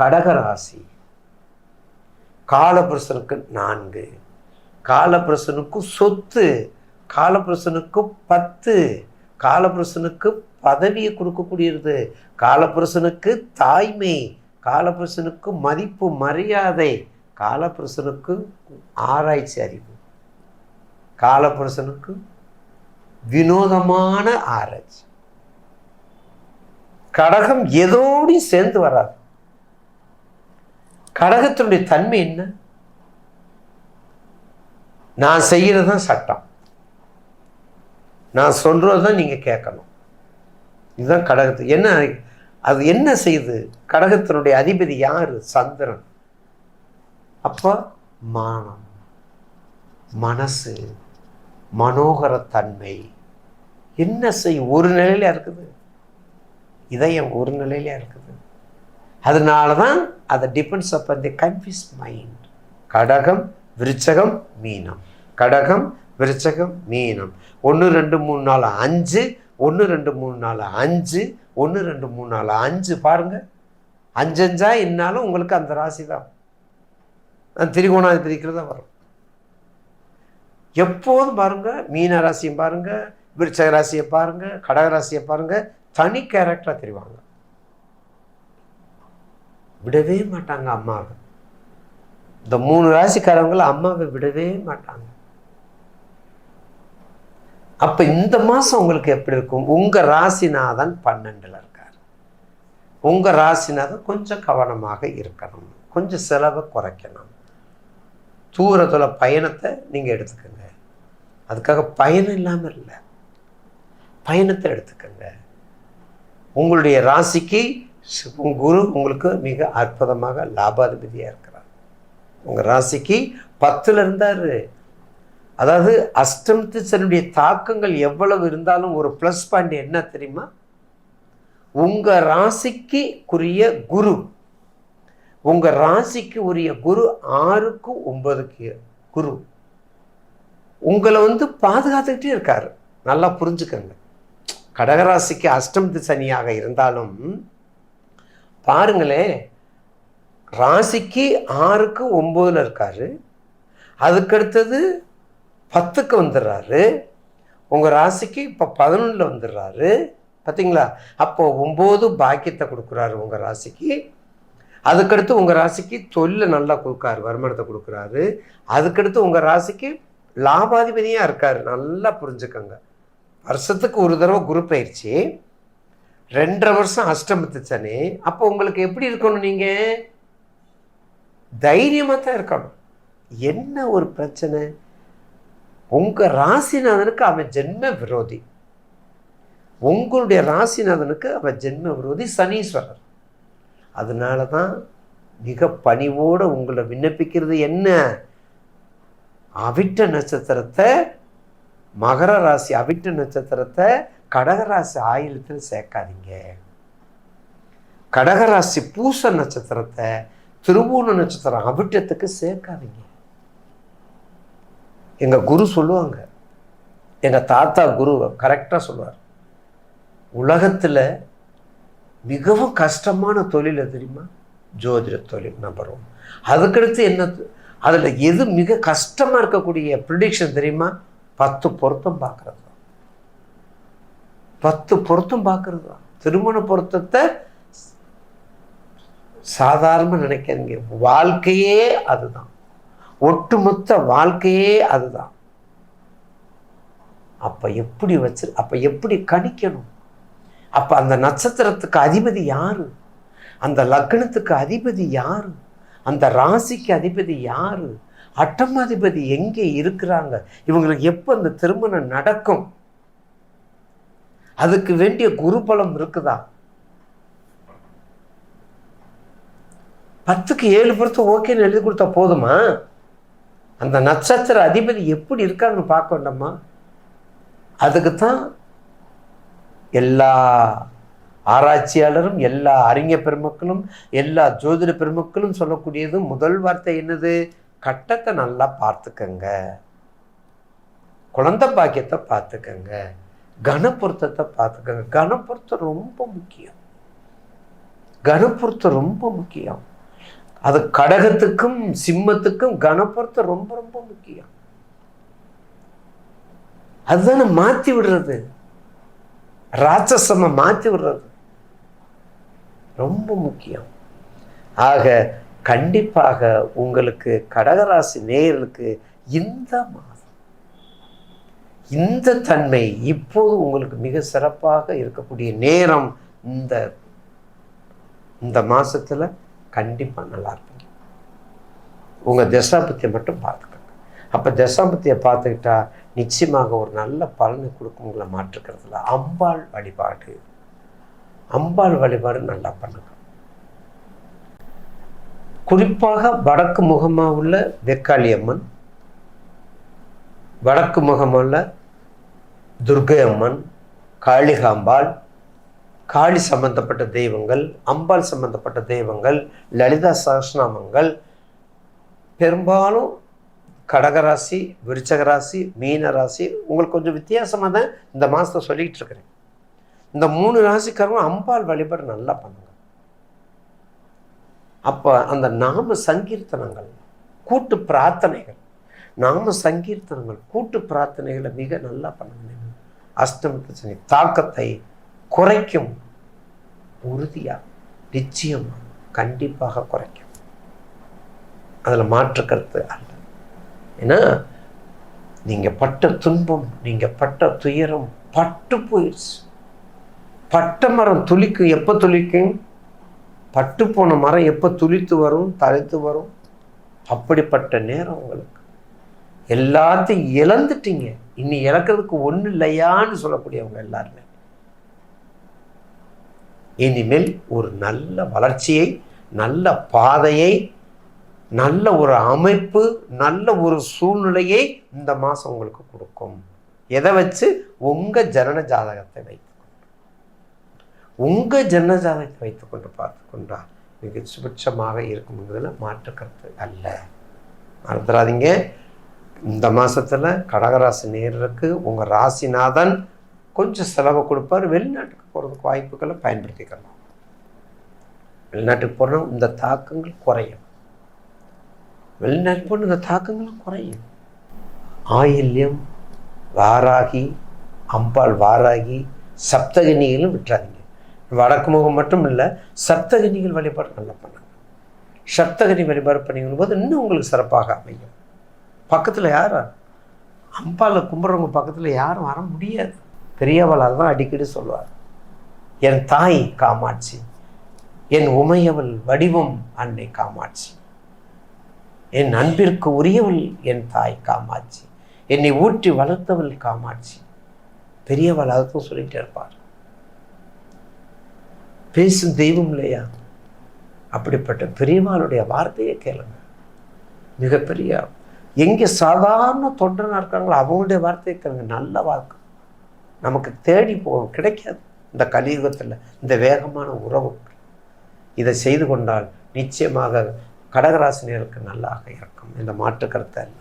கடகராசி. காலபுருஷனுக்கு நான்கு காலபுருஷனுக்கு சொத்து காலபுருஷனுக்கு பத்து காலபுருஷனுக்கு பதவியை கொடுக்கக்கூடியது காலபுருஷனுக்கு தாய்மை காலபுருஷனுக்கு மதிப்பு மரியாதை காலபுருஷனுக்கு ஆராய்ச்சி அறிவு காலபுருஷனுக்கு வினோதமான ஆராய்ச்சி. கடகம் எதோடையும் சேர்ந்து வராது. கடகத்தினுடைய தன்மை என்ன? நான் செய்கிறது தான் சட்டம். நான் சொல்கிறது தான் நீங்கள் கேட்கணும். இதுதான் கடகத்து. என்ன அது என்ன செய்யுது கடகத்தினுடைய அதிபதி யார்? சந்திரன். அப்போ மானம் மனசு மனோகரத்தன்மை. என்ன செய்யும் ஒரு நிலையில இருக்குது. இதயம் ஒரு நிலையில இருக்குது. அதனால தான் அதை டிபெண்ட்ஸ் அப்பன் தி கன்ஃபியூஸ் மைண்ட் கடகம் விருச்சகம் மீனம். கடகம் விருச்சகம் மீனம். ஒன்று ரெண்டு மூணு நாலு அஞ்சு. ஒன்று ரெண்டு மூணு நாலு அஞ்சு. ஒன்று ரெண்டு மூணு நாலு அஞ்சு. பாருங்கள் அஞ்சஞ்சா என்னாலும் உங்களுக்கு அந்த ராசி தான் நான் திரிகோணாதிபதிக்கிறது தான் வரும். எப்போதும் பாருங்கள் மீன ராசியும் பாருங்கள் விருச்சக ராசியை பாருங்கள் கடக ராசியை பாருங்கள் தனி கேரக்டராக தெரிவாங்க. விடவே மாட்டாங்க அம்மாவை. இந்த மூணு ராசிக்காரவங்கள அம்மாவை விடவே மாட்டாங்க. அப்ப இந்த மாசம் உங்களுக்கு எப்படி இருக்கும்? உங்க ராசிநாதன் பன்னெண்டுல இருக்கார். உங்க ராசிநாதன் கொஞ்சம் கவனமாக இருக்கணும். கொஞ்சம் செலவை குறைக்கணும். தூரத்துல பயணத்தை நீங்க எடுத்துக்கோங்க. அதுக்காக பயணம் இல்லாம இல்லை. பயணத்தை எடுத்துக்கோங்க. உங்களுடைய ராசிக்கு குரு உங்களுக்கு மிக அற்புதமாக லாபாதிபதியாக இருக்கிறார். உங்கள் ராசிக்கு பத்தில் இருந்தார். அதாவது அஷ்டமத்தினுடைய தாக்கங்கள் எவ்வளவு இருந்தாலும் ஒரு ப்ளஸ் பாயிண்ட் என்ன தெரியுமா? உங்கள் ராசிக்கு உரிய குரு. உங்கள் ராசிக்கு உரிய குரு ஆறுக்கு ஒன்பதுக்கு குரு. உங்களை வந்து பாதுகாத்துக்கிட்டே இருக்கார். நல்லா புரிஞ்சுக்கங்க. கடகராசிக்கு அஷ்டம் சனியாக இருந்தாலும் பாருங்களே ராசிக்கு ஆறுக்கு ஒம்போதுல இருக்காரு. அதுக்கடுத்தது பத்துக்கு வந்துடுறாரு. உங்கள் ராசிக்கு இப்போ பதினொன்றில் வந்துடுறாரு. பார்த்தீங்களா அப்போ ஒம்பது பாக்கியத்தை கொடுக்குறாரு உங்கள் ராசிக்கு. அதுக்கடுத்து உங்கள் ராசிக்கு தொழிலை நல்லா கொடுக்காரு வருமானத்தை கொடுக்குறாரு. அதுக்கடுத்து உங்கள் ராசிக்கு லாபாதிபதியாக இருக்கார். நல்லா புரிஞ்சுக்கோங்க. வருஷத்துக்கு ஒரு தடவை குரு பயிற்சி. ரெண்டரை வருஷம் அஷ்டமத்து சனி. அப்போ உங்களுக்கு எப்படி இருக்கணும் நீங்கள் தைரியமாக தான் இருக்கணும். என்ன ஒரு பிரச்சனை? உங்கள் ராசிநாதனுக்கு அவன் ஜென்ம விரோதி. உங்களுடைய ராசிநாதனுக்கு அவன் ஜென்ம விரோதி சனீஸ்வரர். அதனால தான் மிக பணிவோடு உங்களை விண்ணப்பிக்கிறது என்ன? அவிட்ட நட்சத்திரத்தை மகர ராசி அவிட்ட நட்சத்திரத்தை கடகராசி ஆயுளத்தில் சேர்க்காதீங்க. கடகராசி பூச நட்சத்திரத்தை திருவோண நட்சத்திரம் அவிட்டத்துக்கு சேர்க்காதீங்க. எங்கள் குரு சொல்லுவாங்க. எங்கள் தாத்தா குரு கரெக்டாக சொல்லுவார். உலகத்தில் மிகவும் கஷ்டமான தொழில் தெரியுமா? ஜோதிட தொழில் நம்பர் ஒன் அதுக்கடுத்து என்ன அதில் எது மிக கஷ்டமாக இருக்கக்கூடிய ப்ரிடிக்ஷன் தெரியுமா? பத்து பொருத்தம் பார்க்கறது. பத்து பொருத்தம் பார்க்கறது தான். திருமண பொருத்தத்தை சாதாரணமாக நினைக்காதீங்க. வாழ்க்கையே அதுதான். ஒட்டுமொத்த வாழ்க்கையே அதுதான். அப்ப எப்படி வச்சு அப்ப எப்படி கணிக்கணும்? அப்ப அந்த நட்சத்திரத்துக்கு அதிபதி யாரு? அந்த லக்னத்துக்கு அதிபதி யாரு? அந்த ராசிக்கு அதிபதி யாரு? அட்டமாதிபதி எங்கே இருக்கிறாங்க? இவங்களுக்கு எப்போ அந்த திருமணம் நடக்கும்? அதுக்கு வேண்டிய குருபலம் இருக்குதா? பத்துக்கு ஏழு பொருத்தம் ஓகேன்னு எழுதி கொடுத்தா போதுமா? அந்த நட்சத்திர அதிபதி எப்படி இருக்காங்கன்னு பார்க்க வேண்டாமா? அதுக்கு தான் எல்லா ஆராய்ச்சியாளரும் எல்லா அறிஞர் பெருமக்களும் எல்லா ஜோதிட பெருமக்களும் சொல்லக்கூடியது முதல் வார்த்தை என்னது? கட்டத்தை நல்லா பார்த்துக்கங்க. குழந்தை பாக்கியத்தை பார்த்துக்கங்க. கனப்பொருத்தத்தை பார்த்துக்கோங்க. கனப்பொருத்தம் ரொம்ப முக்கியம். கனப்பொருத்தம் ரொம்ப முக்கியம். அது கடகத்துக்கும் சிம்மத்துக்கும் கனப்பொருத்தம் ரொம்ப ரொம்ப முக்கியம். அதுதானே மாத்தி விடுறது. ராட்சசம மாத்தி விடுறது. ரொம்ப முக்கியம். ஆக கண்டிப்பாக உங்களுக்கு கடகராசி நேயர்களுக்கு இந்த மாதம் இந்த தன்மை இப்போது உங்களுக்கு மிக சிறப்பாக இருக்கக்கூடிய நேரம் இந்த இந்த மாதத்தில் கண்டிப்பாக நல்லா இருக்கும். உங்கள் தசாபத்தியை மட்டும் பார்த்துக்கோங்க. அப்போ தசாபத்தியை பார்த்துக்கிட்டா நிச்சயமாக ஒரு நல்ல பலனை கொடுக்குங்கள மாற்றுக்கிறதுல. அம்பாள் வழிபாடு. அம்பாள் வழிபாடு நல்லா பண்ணுங்க. குறிப்பாக வடக்கு முகமாக உள்ள வெக்காளி அம்மன் வடக்கு முகமல்ல துர்கை அம்மன் காளிகாம்பாள் காளி சம்பந்தப்பட்ட தெய்வங்கள் அம்பாள் சம்பந்தப்பட்ட தெய்வங்கள் லலிதா சகஸ்நாமங்கள் பெரும்பாலும் கடகராசி விருச்சகராசி மீன ராசி உங்களுக்கு கொஞ்சம் வித்தியாசமாக தான் இந்த மாதத்தை சொல்லிக்கிட்டு இருக்கிறேன். இந்த மூணு ராசிக்காரங்களும் அம்பாள் வழிபாடு நல்லா பண்ணுங்க. அப்போ அந்த நாம சங்கீர்த்தனங்கள் கூட்டு பிரார்த்தனைகள் நாம சங்கீர்த்தனங்கள் கூட்டு பிரார்த்தனைகளை மிக நல்லா பண்ணுங்க. அஷ்டமத்து சனி தாக்கத்தை குறைக்கும். உறுதியாக நிச்சயமாக கண்டிப்பாக குறைக்கும். அதில் மாற்று கருத்து அல்ல. ஏன்னா நீங்கள் பட்ட துன்பம் நீங்கள் பட்ட துயரம் பட்டு போயிடுச்சு பட்ட மரம் துளிக்கும் எப்போ துளிக்கும் பட்டு போன மரம் எப்போ துளித்து வரும் தழைத்து வரும்? அப்படிப்பட்ட நேரம் உங்களுக்கு எல்லாத்தையும் இழந்துட்டீங்க. இனி இழக்கிறதுக்கு ஒன்றும் இல்லையான்னு சொல்லக்கூடியவங்க எல்லாருமே. இனிமேல் ஒரு நல்ல வளர்ச்சியை நல்ல பாதையை நல்ல ஒரு அமைப்பு நல்ல ஒரு சூழ்நிலையை இந்த மாதம் உங்களுக்கு கொடுக்கும். எதை வச்சு? உங்கள் ஜனன ஜாதகத்தை வைத்துக்கொண்டு உங்கள் ஜனன ஜாதகத்தை வைத்துக்கொண்டு பார்த்து கொண்டா மிக சுபட்சமாக இருக்குங்கிறதுல மாற்று கருத்து அல்ல. மறந்துடாதீங்க. இந்த மாதத்தில் கடகராசி நேருக்கு உங்கள் ராசிநாதன் கொஞ்சம் செலவு கொடுப்பார். வெளிநாட்டுக்கு போகிறதுக்கு வாய்ப்புகளை பயன்படுத்திக்கலாம். வெளிநாட்டுக்கு போனால் இந்த தாக்கங்கள் குறையும். வெளிநாட்டு போன இந்த தாக்கங்களும் குறையும். ஆயில்யம் வாராகி அம்பாள் வாராகி சப்தகனிகளும் விட்டுறாதீங்க. வடக்கு முகம் மட்டும் இல்லை சப்தகனிகள் வழிபாடு நல்லா பண்ணுங்க. சப்தகனி வழிபாடு பண்ணிக்கும் போது இன்னும் உங்களுக்கு சிறப்பாக அமையும். பக்கத்தில் யார்? அம்பாவில் கும்பிட்றவங்க பக்கத்தில் யாரும் வர முடியாது. பெரியவளால் தான் அடிக்கடி சொல்லுவார் என் தாய் காமாட்சி என் உமையவள் வடிவம் அன்னை காமாட்சி என் அன்பிற்கு உரியவள் என் தாய் காமாட்சி என்னை ஊற்றி வளர்த்தவள் காமாட்சி. பெரியவள் அதுக்கும் சொல்லிகிட்டே இருப்பார். பேசும் தெய்வம் இல்லையா? அப்படிப்பட்ட பெரியவாளுடைய வார்த்தையை கேளுங்க. மிகப்பெரிய எங்கே சாதாரண தொண்டனாக இருக்காங்களோ அவங்களுடைய வார்த்தை கேளுங்க. நல்ல வாழ்க்கை. நமக்கு தேடி போகும் கிடைக்காது. இந்த கலியுகத்தில் இந்த வேகமான உறவு. இதை செய்து கொண்டால் நிச்சயமாக கடகராசினியருக்கு நல்லாக இருக்கும். இந்த மாற்று கருத்தை இல்லை